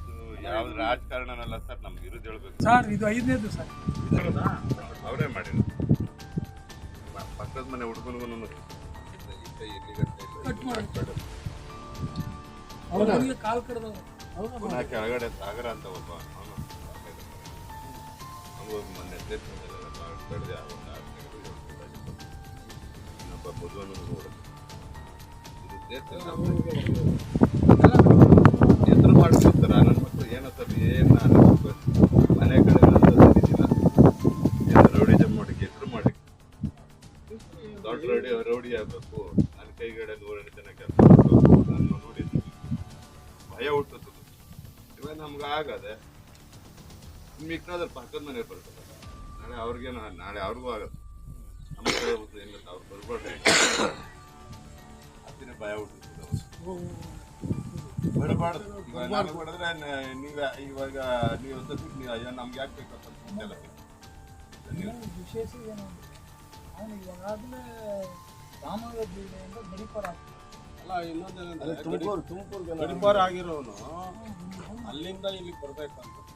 ಇದು ಯಾವ ರಾಜಕಾರಣನಲ್ಲ ಸರ್ ನಮ್ಗೆ ಇರೋದು ಹೇಳ್ಬೇಕು. ಸರ್ ಇದು ಐದನೇದು ಸರ್. ಅವರೇ ಮಾಡಿ ಪಕ್ಕದ ಮನೆ ಹುಡುಗನಿಗೂ ಇಲ್ಲಿ ಕಾಲ್ ಕಡ್ದವ್ರು. ಪುನಃ ಕೆಳಗಡೆ ಸಾಗರ ಅಂತ ಒಬ್ಬ ಅವನು ಅವನು ಮೊನ್ನೆ ಕಡಿದೆ ಒಂದು ಆರು ತಿಂಗಳು ಇನ್ನೊಬ್ಬ ಮದುವನ್ನು ನೋಡೋದು ಮಾಡ್ಕೊಡ್ತಾರ ನನ್ನ ಮಕ್ಕಳು ಏನೋ ಸರ್ ಏನು ನಾನು ಮನೆ ಕಡೆ ರೌಡಿ ರೌಡಿಜಮ್ ಮಾಡಿ ಹೆಸರು ಮಾಡಿ ದೊಡ್ಡ ರೌಡಿ ರೌಡಿ ಆಗಬೇಕು. ನನ್ನ ಕೈಗಡೆ ನೂರೆಂಟು ಜನ ಕೆಲಸ ನಾನು ನೋಡಿದ್ದೀನಿ ಭಯ ಹುಟ್ಟುತ್ತದೆ. ಇವಾಗ ನಮ್ಗೆ ಆಗದೆ ಮಿಕ್ಕಾದ್ರೆ ಪಕ್ಕದ ಮನೆ ಬರ್ತದೆ. ನಾಳೆ ಅವ್ರಿಗೇನು ನಾಳೆ ಅವ್ರಿಗೂ ಆಗತ್ತೆ ನಮ್ಮ ಕಡೆ ಅವ್ರು ಬರ್ಬಾರ್ದು. ಭಯ ಹುಟ್ಟುತ್ತದೆ. ಬರಬಾರ್ದು ಇವಾಗ ನಾನು ನೀವೇ ಇವಾಗ ನೀವು ಸದ್ಯಕ್ಕೆ ನೀವು ಅಯ್ಯೋ ನಮ್ಗೆ ಯಾಕೆ ಬೇಕು ಅಂತ ಅಂತೆಲ್ಲ ವಿಶೇಷ ಏನು ಅವನು ಇವಾಗಲೇ ರಾಮನಗರ ಜಿಲ್ಲೆಯಿಂದ ಗಡಿಪಾರ ಆಗ್ತದೆ ಅಲ್ಲ ಇನ್ನೊಂದೇನಂದ್ರೆ ತುಮಕೂರು ತುಮಕೂರು ಗಡಿಪಾರ ಆಗಿರೋನು ಅಲ್ಲಿಂದ ಇಲ್ಲಿ ಬರ್ಬೇಕಂತಂದ್ರೆ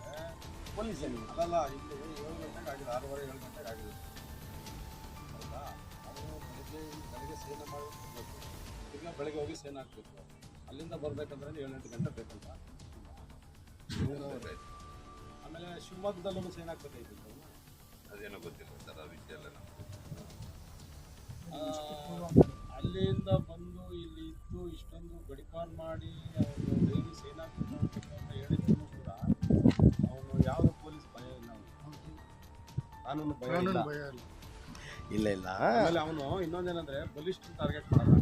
ಪೊಲೀಸ್ ಅಲ್ಲ. ಅಲ್ಲಲ್ಲ ಇಲ್ಲಿ ಏಳು ಗಂಟೆಗೆ ಆಗಿದೆ ಆರೂವರೆ ಏಳು ಗಂಟೆಗೆ ಆಗಿದೆ ಹೌದಾ? ಅವರು ಬೆಳಗ್ಗೆ ಬೆಳಗ್ಗೆ ಸೇನೆ ಮಾಡಿ ಬೆಳಿಗ್ಗೆ ತಿರ್ಗಾ ಬೆಳಗ್ಗೆ ಹೋಗಿ ಸೇನೆ ಹಾಕ್ಬೇಕು. ಅಲ್ಲಿಂದ ಬರ್ಬೇಕಂದ್ರೆ ಏಳೆಂಟು ಗಂಟೆ ಬೇಕಂತ. ಆಮೇಲೆ ಶಿವಮೊಗ್ಗದಲ್ಲೂ ಸೈನ್ ಹಾಕ್ಬೇಕಾಯ್ತು ಅದೇನೋ ಗೊತ್ತಿಲ್ಲ ಸರ್ ಆ ವಿಷಯ ಎಲ್ಲ ನಮ್ಗೆ ಅಲ್ಲಿಂದ ಬಂದು ಇಲ್ಲಿ ಇದ್ದು ಇಷ್ಟೊಂದು ಗಡಿಪಾನ್ ಮಾಡಿ ಅವನು ಡೈಲಿ ಸೇನಾ ಅಂತ ಹೇಳಿದ್ರು ಕೂಡ ಅವನು ಯಾವ ಪೊಲೀಸ್ ಭಯ ಇಲ್ಲ ಅವನು ಕಾನೂನು ಭಯ ಇಲ್ಲ. ಇಲ್ಲ. ಇಲ್ಲ ಆಮೇಲೆ ಅವನು ಇನ್ನೊಂದೇನಂದ್ರೆ ಬಲಿಷ್ಠ ಟಾರ್ಗೆಟ್ ಮಾಡಲ್ಲ.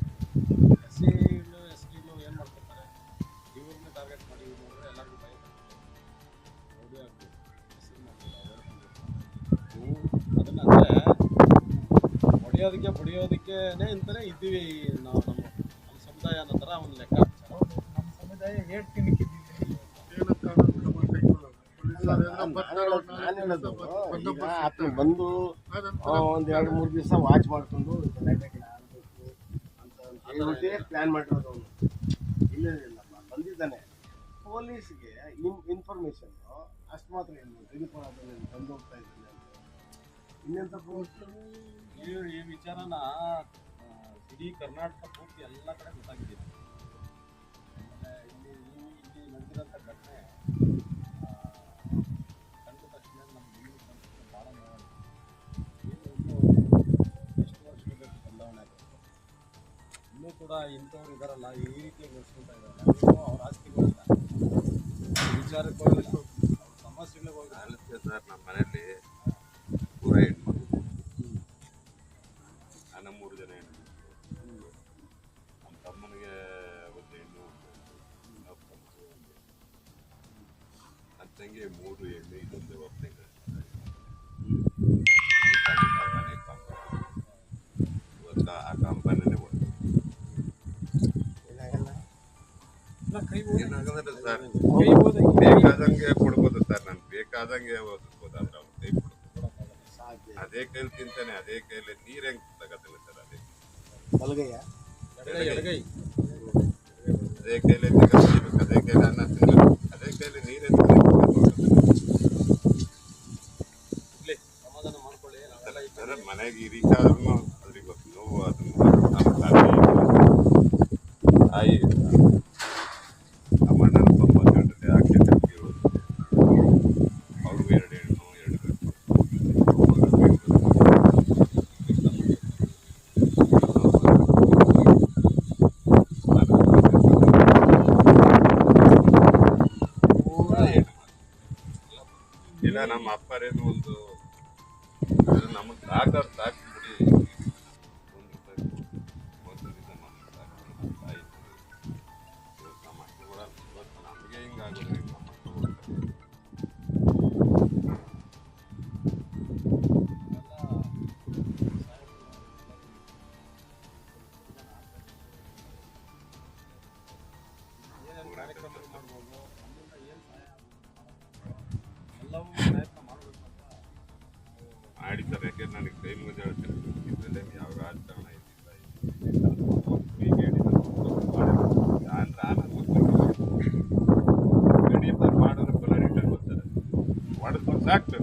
ಹೊಡೆಯೋದಕ್ಕೆ ಬಡಿಯೋದಕ್ಕೇನೆ ಅಂತಾನೆ ಇದ್ದೀವಿ ನಾವು ನಮ್ಮ ನಮ್ಮ ಸಮುದಾಯ ಅನ್ನೋ ಥರ ಒಂದು ಲೆಕ್ಕ ನಮ್ಮ ಸಮುದಾಯ ಏಟ್ ಆತನು ಬಂದು ಒಂದು ಎರಡು ಮೂರು ದಿವಸ ವಾಚ್ ಮಾಡ್ಕೊಂಡು ಅಂತ ಹೇಳ್ಬಿಟ್ಟೆ ಪ್ಲಾನ್ ಮಾಡಿರೋದು ಅವನು ಇಲ್ಲ ಇಲ್ಲ ಬಂದಿದ್ದಾನೆ ಪೊಲೀಸ್ಗೆ ಇನ್ ಇನ್ಫಾರ್ಮೇಶನ್ ಅಷ್ಟು ಮಾತ್ರ ಇಲ್ಲ ಬಂದು ಹೋಗ್ತಾ ಇದ್ದಾನೆ ಅಂತ. ಇನ್ನೆಂತ ಪೊಲೀಸ್ ಈ ವಿಚಾರನ ಇಡೀ ಕರ್ನಾಟಕ ಪೂರ್ತಿ ಎಲ್ಲ ಕಡೆ ಗೊತ್ತಾಗಿದೆ. ಇಲ್ಲಿ ಇಲ್ಲಿ ಕಂಡ ತಕ್ಷಣ ನಮ್ಗೆ ಎಷ್ಟು ಕೂಡ ಇಂಥವ್ರು ಇದಾರಲ್ಲ, ಈ ರೀತಿ ಅವರ ಅವ್ರ ಆಸ್ತಿಗಳಿಲ್ಲ ವಿಚಾರಕ್ಕೆ ಸಮಸ್ಯೆಗಳಿಗೆ ಸರ್, ನಮ್ಮ ಮನೆಯಲ್ಲಿ. ಬೇಕಾದಂಗೆ ಕೊಡ್ಬೋದು ಸರ್ ನಾನು ಬೇಕಾದಂಗೆ ಓದಿಸ್ಬೋದು ಆದ್ರೆ ಅವ್ನು ಕೈ ಕೊಡ್ಬೋದು. ಸಾಧ್ಯ ಅದೇ ಕೈಲಿ ತಿಂತಾನೆ ಅದೇ ಕೈಲಿ ನೀರ್ ಹೆಂಗ್ ತಗೋತಿಲ್ಲ ಸರ್ ಅದೇ. ಬಲಗೈಯ ಅದೇ ಕೈಲಿ ಅದೇ ಕೈಲಿ ಅನ್ನ ತಿನ್ಬೇಕು ಅದೇ ಕೈಲಿ ನೀರೇ ಸರ್ ಮನೆಗೆ ಈ ರೀತಿ ಆದ್ರೂ ಅದ್ರಿಗೆ ಗೊತ್ತು ನೋವು ಅದನ್ನ ನಮ್ಮ ತಾಯಿ ತಾಯಿ ನಮ್ಮ ಅಣ್ಣನ ತೊಂಬತ್ತೆರಡರಲ್ಲಿ ಆಕೆ ಕೇಳೋದು ಅವ್ರಿಗೂ ಎರಡು ಹೆಣ್ಣು ಎರಡು ಗಂಡು ಇಲ್ಲ ನಮ್ಮ ಅಪ್ಪರೇನು ಒಂದು ನಮಗೆ ಸಾಕಾರ್ ಸಾಕು ಫ್ಯಾಕ್ಟ್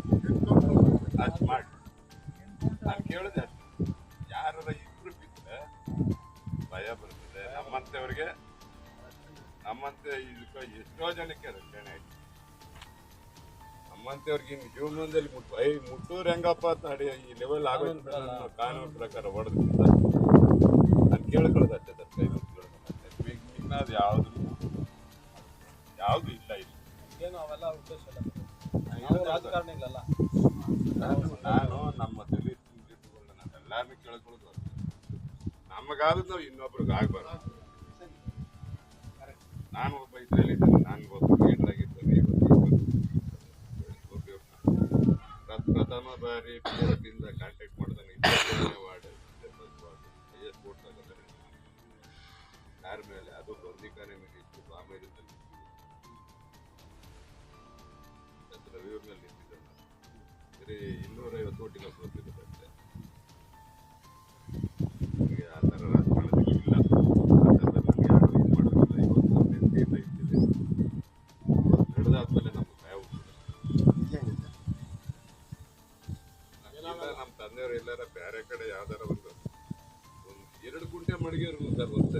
ಅಷ್ಟು ಮಾಡಿ. ನಾನು ಕೇಳಿದೆ ಅಷ್ಟೇ. ಯಾರ ಇಬ್ರು ಬಿದ್ದರೆ ಭಯ ಬರ್ತದೆ. ನಮ್ಮಂತವ್ರಿಗೆ ನಮ್ಮಂತೆ ಇದಕ್ಕೆ ಎಷ್ಟೋ ಜನಕ್ಕೆ ರಕ್ಷಣೆ ಆಯ್ತು. ನಮ್ಮಂತವ್ರಿಗೆ ಇನ್ನು ಜೀವನದಲ್ಲಿ ಮುಟ್ಟು ಐ ಮುಟ್ಟೂರು ಹೆಂಗಪ್ಪ ಅಂತ ನಡಿ ಈ ಲೆವೆಲ್ ಆಗೋದು ಕಾನೂನು ಪ್ರಕಾರ. ಹೊಡೆದು ನಾನು ಕೇಳ್ಕೊಳ್ಳೋದು ಅಷ್ಟೇ ಸರ್ ಕೈ ಕೇಳ್ಕೊಳ್ಳೋದು. ಅದು ಯಾವುದು ಯಾವುದು ಇಲ್ಲ ಇಲ್ಲ. ಏನು ಅವೆಲ್ಲ ಉದ್ದೇಶ ನಾನು ನಾನು ನಮ್ಮ ದಲಿತ ಹಿಂದುಳಿದವ್ರನ್ನ ನಾನು ಎಲ್ಲಾರನ್ನೂ ಕೇಳ್ಕೊಳ್ಳೋದು. ನಮಗಾದ್ರೆ ನಾವು ಇನ್ನೊಬ್ರಿಗೆ ಆಗ್ಬಾರ್ದು. ನಾನು ಒಬ್ಬ ಇದರಲ್ಲಿ ನಾನು ಒಬ್ಬ ಪ್ರಥಮ ಬಾರಿ ಕಾಂಟ್ಯಾಕ್ಟ್ ಮಾಡಿದಾನೆ ವಾರ್ಡ್ ಯಾರ ಮೇಲೆ? ಅದು ಬಂದಿಕಾನೆ ಬರೀ ಇನ್ನೂರೈವತ್ತು ಕೋಟಿ ಬರ್ತಿರೋದು ಅಷ್ಟೇ ನಮಗೆ ಆ ಥರ ಇಲ್ಲ. ಮಾಡೋದಿಲ್ಲ. ಇವತ್ತು ನಮ್ಮ ಎಲ್ಲಾರ ಬೇರೆ ಕಡೆ ಯಾವ್ದಾರ ಒಂದು ಒಂದು ಎರಡು ಗುಂಟೆ ಮಡಗಿದ್ರು ಸರ್ ಒಂದು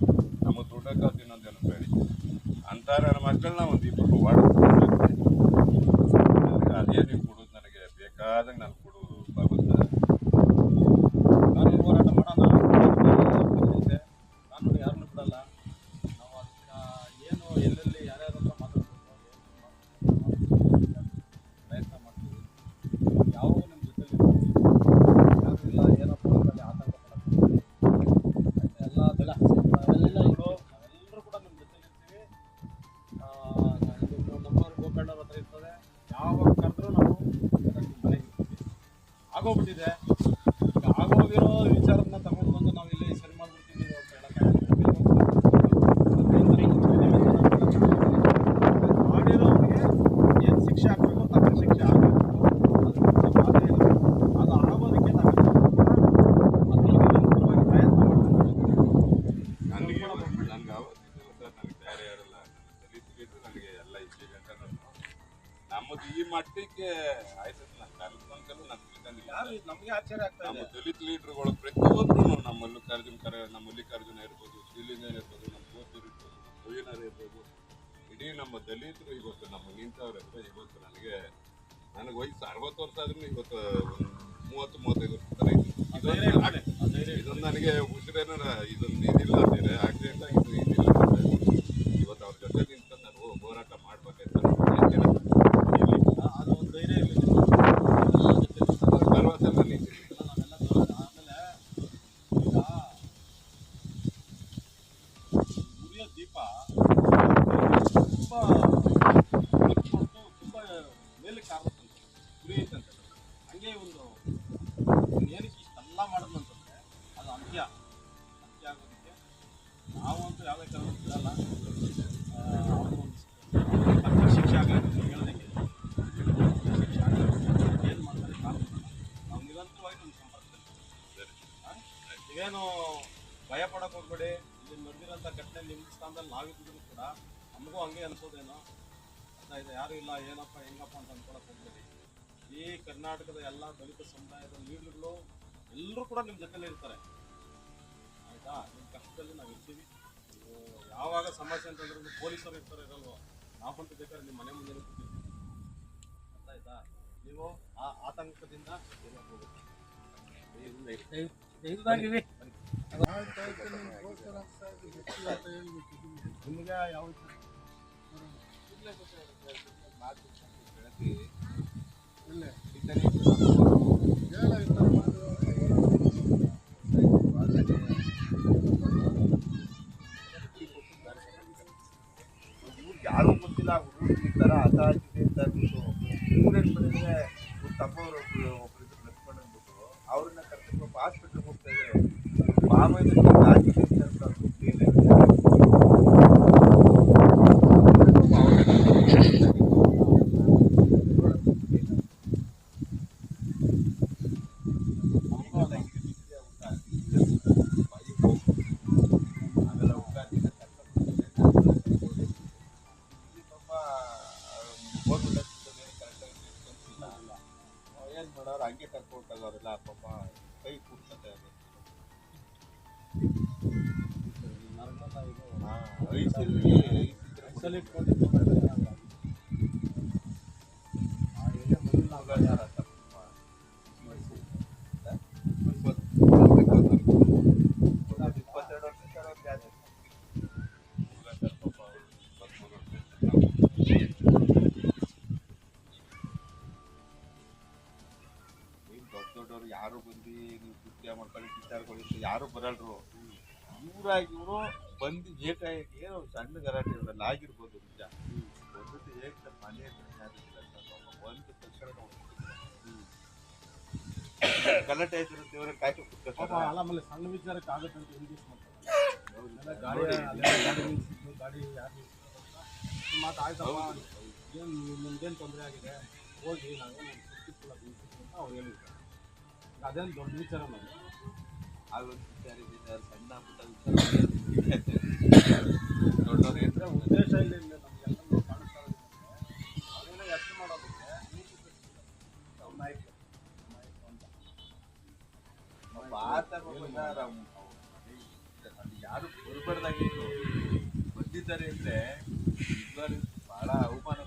ಆಯ್ತು ನಾನು ನಾನು ತಿಳ್ಕೊಂಡಿಲ್ಲ ಯಾರು ನಮಗೆ ಆಶ್ಚರ್ಯ ಆಗ್ತಾ ನಮ್ಮ ಇದೆ? ದಲಿತ ಲೀಡರ್ಗಳು ಪ್ರತಿಯೊಬ್ಬರು ನಮ್ಮ ಮಲ್ಲಿಕಾರ್ಜುನ ಕರೆ ನಮ್ಮ ಮಲ್ಲಿಕಾರ್ಜುನ ಇರ್ಬೋದು ಶ್ರೀಲಿಂಗನ್ ಇರ್ಬೋದು ನಮ್ಮ ಗೋತೂರ್ ಇರ್ಬೋದು ನಮ್ಮ ಇರ್ಬೋದು. ಇಡೀ ನಮ್ಮ ದಲಿತರು ಇವತ್ತು ನಮ್ಮ ನಿಂತವ್ರ ಹತ್ರ ಇವತ್ತು ನನಗೆ ನನಗೆ ವಯಸ್ಸು ಅರವತ್ತು ವರ್ಷ ಆದ್ರೂ ಇವತ್ತು ಒಂದು ಮೂವತ್ತು ಮೂವತ್ತೈದು ವರ್ಷ ಥರ ಇದೆ. ಇದೊಂದು. ನನಗೆ ಉಸಿರೇನ ಇದೊಂದು ಇದಿಲ್ಲ ಅಂತೀರ ಆಕ್ಸಿಡೆಂಟ್ ಆಗಿದ್ದು ಇದಿಲ್ಲ ಇವತ್ತು ಅವ್ರ ಜೊತೆ ನಿಂತ ನಾನು ಹೋರಾಟ ಮಾಡ್ಬೇಕಾಯ್ತು ಅದು ಘಟನೆ ನಿಮ್ಮ ಸ್ಥಾನದಲ್ಲಿ ನಾವಿದ್ರು ಕೂಡ ನಮಗೂ ಹಂಗೆ ಅನ್ಸೋದೇನೋ. ಅಥವಾ ಇದೆ ಯಾರು ಇಲ್ಲ ಏನಪ್ಪ ಹೆಂಗಪ್ಪ ಅಂತ ಅನ್ಕೊಳಕ್ ಹೋಗ್ಬೇಡಿ. ಈ ಕರ್ನಾಟಕದ ಎಲ್ಲ ದಲಿತ ಸಮುದಾಯದ ಲೀಡರ್ಗಳು ಎಲ್ಲರೂ ಕೂಡ ನಿಮ್ಮ ಜೊತೆಲೇ ಇರ್ತಾರೆ. ಆಯ್ತಾ? ನಿಮ್ಮ ಕಷ್ಟದಲ್ಲಿ ನಾವು ಇರ್ತೀವಿ. ಯಾವಾಗ ಸಮಸ್ಯೆ ಅಂತಂದ್ರೆ ಪೊಲೀಸರು ಇರ್ತಾರೆ ಇರಲ್ವೋ? ನಾವಂತೂ ಬೇಕಾದ್ರೆ ನಿಮ್ಮ ಮನೆ ಮುಂದೆ ಕೂತಿರ್ತೀವಿ. ಅರ್ಥ ಆಯ್ತಾ ನೀವು ಆ ಆತಂಕದಿಂದ ಹೋಗ್ಬೇಕು. ನಿಮ್ಗೆ ಯಾವ ಇಲ್ಲೇ. ಯಾರು ಗೊತ್ತಿಲ್ಲ ಹುಡುಗರು ಈ ಥರ ಆಟ ಆಗಿದೆ ಅಂತ ಅಂದ್ಬಿಟ್ಟು ಊರೇನು ಬಂದಿದ್ರೆ ಅವ್ರನ್ನ ಕರ್ಕೊಂಡು ಹಾಸ್ಪಿಟ್ಲಿಗೆ ಹೋಗ್ತಾ ಇದ್ದಾರೆ ಮಾಮೂಲಿ ಆಗಿದೆ ಅಂತ ಅಂದ್ಬಿಟ್ಟು ಗೊತ್ತಿಲ್ಲ. ಆಮೇಲೆ ಸಣ್ಣ ವಿಚಾರಕ್ಕೆ ಆಗುತ್ತೆ ಅಂತ ಇಂಗ್ಲೀಷ್ ಮಾಡ್ತಾರೆ. ಗಾಡಿ ಗಾಡಿ ನಿಲ್ಸಿದ್ದು ಗಾಡಿ ಯಾರು ನಿಲ್ಸಿದ್ದು ಅಂತ ಮಾತು ಆಯ್ತಪ್ಪ ಏನು ನಿಮ್ದೇನು ತೊಂದರೆ ಆಗಿದೆ? ಹೋಗಿ ನಾವೇನು ಸುತ್ತಿಲ್ಲ ಅಂತ ಅವ್ರು ಹೇಳಿದ್ರು. ಅದೇನು ದೊಡ್ಡ ವಿಚಾರ ನಾವು ಅದೊಂದು ವಿಚಾರ ಸಣ್ಣ ಪುಟ್ಟ ವಿಚಾರ ದೊಡ್ಡವ್ರು ಏನ್ರ ಉದ್ದೇಶ ಇಲ್ಲ ಯಾರು ಬರ್ಬಾರ್ದಾಗಿತ್ತು ಬಂದಿದ್ದಾರೆ ಅಂದ್ರೆ ಬಹಳ ಅವಮಾನ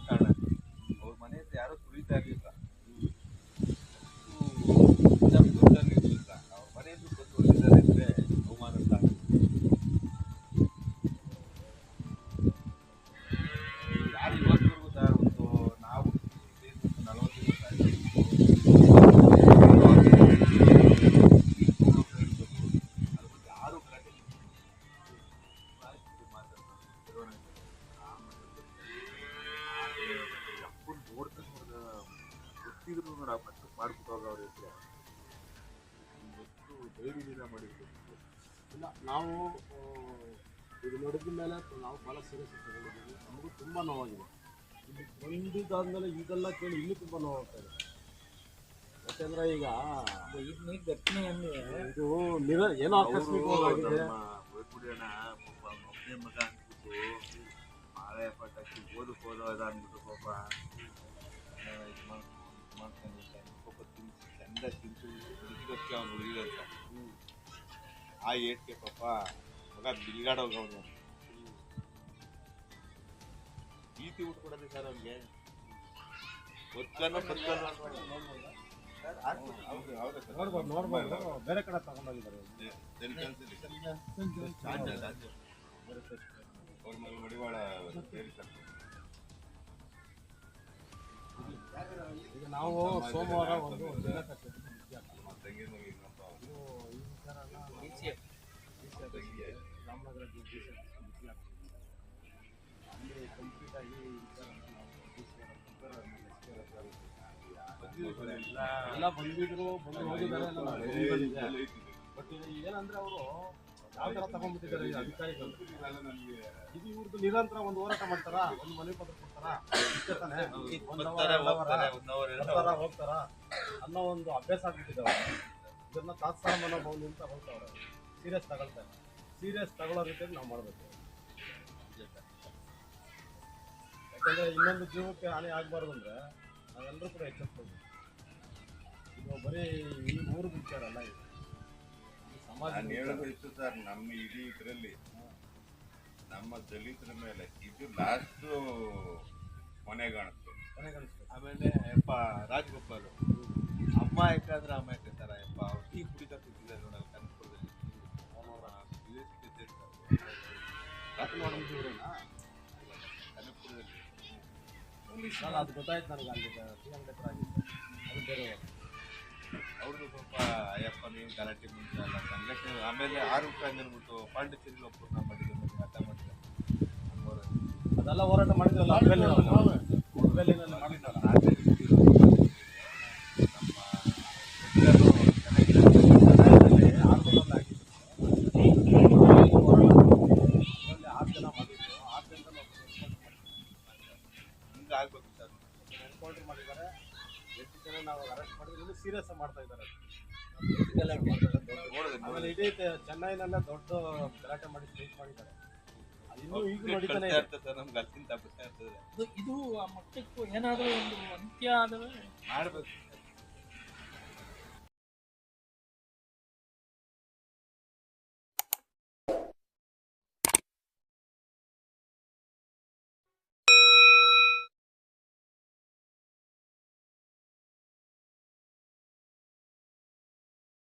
ಮೇಲೆ ನಾವು ಭಾಳ ಸೀರಿಯಸ್ ತಗೊಂಡಿದ್ದೀವಿ. ನಮಗೂ ತುಂಬ ನೋವಾಗಿದೆ. ಇಲ್ಲಿ ಬಂದಿದ್ದಾದ್ಮೇಲೆ ಇದೆಲ್ಲ ಕೇಳಿ ಇಲ್ಲಿ ತುಂಬ ನೋವಾಗ್ತಾ ಇದೆ. ಯಾಕೆಂದ್ರೆ ಈಗ ಇದು ನಿರ ಏನೋ ಆಕಸ್ಮಿಕವಾಗಿದೆ. ಒಬ್ಬನೇ ಮಗ ಅಂದ್ಬಿಟ್ಟು ಮಾಳೆ ಪಟಾಕಿ ಓದಕ್ಕೆ ಹೋದೋದ ಅಂದ್ಬಿಟ್ಟು ಪಾಪ ಮಾಡ್ಕೊಂಡಿರ್ತಾನೆ. ಪಾಪ ತಿನ್ಸಿ ಚಂದ ತಿನ್ಸು ಹುಡುಗಿದಕ್ಕೆ ಅವ್ನು ಹುಡುಗಿದಂತ ಆ ಏಟ್ಗೆ ಪಾಪ ಮಗ ಬಿಲ್ಗಾಡೋಗವನು. ಭೀತಿ ಉಟ್ಕೊಡೋದು ಸರ್ ಅವ್ನಿಗೆ ಗೊತ್ತನೋ ಗೊತ್ತನೋ ಸರ್ ಅವ್ರಿಗೆ. ನೋಡ್ಬೋದು ನೋಡ್ಬೋದು. ಬೇರೆ ಕಡೆ ತಗೊಂಡೋಗಿದ್ದಾರೆ ಅವ್ರ ಮಗ ಮಡಿವಾಳ ಸೇರಿ ಸರ್ ಈಗ ನಾವು ಸೋಮವಾರ ಒಂದು ದಿನ ನಮ್ಮ ರಾಮನಗರ ಎಲ್ಲ ಬಂದಿದ್ರು ಬಂದು ಹೋಗಿದ್ದಾರೆ. ಬಟ್ ಏನಂದ್ರೆ ಅವರು ಯಾವ ತರ ತಗೊಂಡ್ಬಿಟ್ಟಿದ್ದಾರೆ ಈ ಅಧಿಕಾರಿಗಳು? ಇದು ಇವ್ರದ್ದು ನಿರಂತರ ಒಂದು ಹೋರಾಟ ಮಾಡ್ತಾರಾ? ಒಂದು ಮನೆ ಪತ್ರ ಕೊಡ್ತಾರ? ಇಷ್ಟೇ ತಾನೇ ಒಂದು ಅವರ್, ಬರ್ತಾರೆ ಎರಡು ಹೋಗ್ತಾರೆ one hour, ಎರಡು hour. ಬರ್ತಾರ ಹೋಗ್ತಾರ. ಅನ್ನೋ ಒಂದು ಅಭ್ಯಾಸ ಆಗ್ಬಿಟ್ಟಿದ್ದಾವೆ ಇದನ್ನ ತಾತ್ಸಾರ ಅಂತ ಹೋಗ್ತಾವ್ರೆ ಸೀರಿಯಸ್ ತಗೊಳ್ತಾರೆ ಸೀರಿಯಸ್ ತಗೊಳ್ಳೋ ರೀತಿಯಲ್ಲಿ ನಾವು ಮಾಡಬೇಕು. ಯಾಕಂದ್ರೆ ಇನ್ನೊಂದು ಜೀವಕ್ಕೆ ಹಾನಿ ಆಗ್ಬಾರ್ದು ಅಂದ್ರೆ ನಾವೆಲ್ಲರೂ ಕೂಡ ಎಚ್ಚೆತ್ಕೊಳ್ಬೇಕು. ಬರೀ ಈ ಊರು ವಿಚಾರ ಅಲ್ಲ ಇದು ಈ ಸಮಾಜ ನಾನು ಹೇಳೋದು ಸರ್ ನಮ್ಮ ಇಡೀ ಇದರಲ್ಲಿ ನಮ್ಮ ದಲಿತರ ಮೇಲೆ ಇದು ಲಾಸ್ಟ್ ಕೊನೆಗಾಣಿಸ್ತು ಕೊನೆಗಣಿಸ್ಬೇಕು ಆಮೇಲೆ ಯಪ್ಪ ರಾಜಗೋಪಾಲ್ ಅಮ್ಮ ಅಮಾಯಕ ಅಮ್ಮ ಇಟ್ಟಿರ್ತಾರ ಯಪ್ಪ ಅವ್ರು ಟೀ ಕುಡಿತಾ ಕೂತಿದ್ದಾರೆ ನೋಡಲ್ಲ ಕನಕಪುರದಲ್ಲಿ. ಕನಕಪುರದಲ್ಲಿ. ನಾನು ಅದು ಗೊತ್ತಾಯ್ತು ನನಗೆ ಅಲ್ಲಿ ಹತ್ರ ಆಗಿತ್ತು ಅದು ಬೇರೆ ಅವ್ರದ್ದು ಸ್ವಲ್ಪ ಅಯ್ಯಪ್ಪ ನೀವು ಗಲಾಟೆ ಮುಂಚೆಲ್ಲ ಸಂಘಟನೆ ಆಮೇಲೆ ಆರು ರೂಪಾಯಿ ಅಂದ್ಬಿಟ್ಟು ಪಾಂಡಿಚೇರಿ ಒಬ್ಬರನ್ನ ಮಾಡಿದ್ರು ಹಠ ಮಾಡಿದ್ರು. ಅದೆಲ್ಲ ಹೋರಾಟ ಮಾಡಿದ್ವಲ್ಲ ಅರ್ಬೆಲ್ಲಿ ಅರ್ಬೆಲ್ಲಿನಲ್ಲಿ ಮಾಡಿದ್ವಲ್ಲ ಆದ್ರೆ ಇವ್ರು ನಮ್ಮ ಎಲ್ಲರೂ ಚೆನ್ನಾಗಿದ್ದಾರೆ. ಆರ್ದಲ್ಲಿ ಆಗಿತ್ತು ಅದರಲ್ಲಿ ಆರು ಜನ ಮಾಡಿದ್ರು ಆರು ಜನದಲ್ಲಿ ಹಿಂಗೆ ಆಗ್ಬೇಕು ಸರ್ ಎನ್ಕೌಂಟರ್ ಮಾಡಿದ್ದಾರೆ ಎಷ್ಟು ಜನ ನಾವು ಅರೆಸ್ಟ್ ಮಾಡಿದ್ರೆ ಇನ್ನೂ ಸೀರಿಯಸ್ ಮಾಡ್ತಾ ಇದ್ದಾರೆ. ಆಮೇಲೆ ಇಡೀ ಚೆನ್ನೈನಲ್ಲೇ ದೊಡ್ಡ ಗಲಾಟೆ ಮಾಡಿ ಸ್ಟ್ರೈಕ್ ಮಾಡಿದ್ದಾರೆ. ಅದು ಇನ್ನೂ ಈಗ ನಡೀತಾನೆ ಇದೆ. ಇರ್ತದೆ ಸರ್ ನಮ್ಗೆ ಅಲ್ಲಿಂದ ಬರ್ತಾ ಇರ್ತದೆ. ಇದು- ಇದು ಆ ಮಟ್ಟಕ್ಕೂ ಏನಾದರೂ ಒಂದು ಅಂತ್ಯ ಆದರೆ ಮಾಡ್ಬೇಕು.